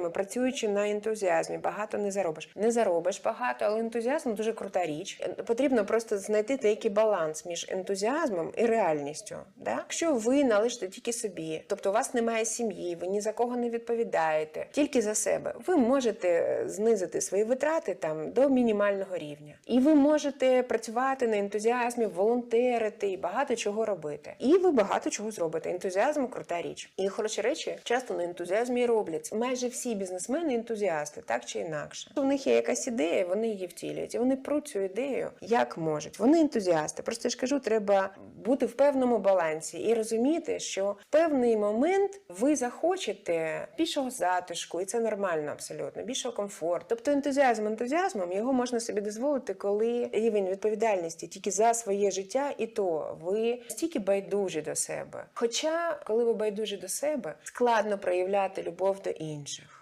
Працюючи на ентузіазмі, багато не заробиш. Не заробиш багато, але ентузіазм дуже крута річ. Потрібно просто знайти деякий баланс між ентузіазмом і реальністю. Да? Якщо ви належите тільки собі, тобто у вас немає сім'ї, ви ні за кого не відповідаєте, тільки за себе, ви можете е, знизити свої витрати там до мінімального рівня. І ви можете працювати на ентузіазмі, волонтерити і багато чого робити. І ви багато чого зробите. Ентузіазм крута річ. І хороші речі часто на ентузіазмі і робляться. Майже всі бізнесмени ентузіасти, так чи інакше. У них є якась ідея, вони її втілюють. І вони пруть цю ідею як можуть. Вони ентузіасти. Просто я ж кажу, треба бути в певному балансі і розуміти, що в певний момент ви захочете більшого затишку, і це нормально абсолютно, більшого комфорту. Тобто ентузіазм ентузіазмом його можна собі дозволити, коли рівень відповідальності тільки за своє життя, і то ви стільки байдужі до себе. Хоча, коли ви байдужі до себе, складно проявляти любов до інших.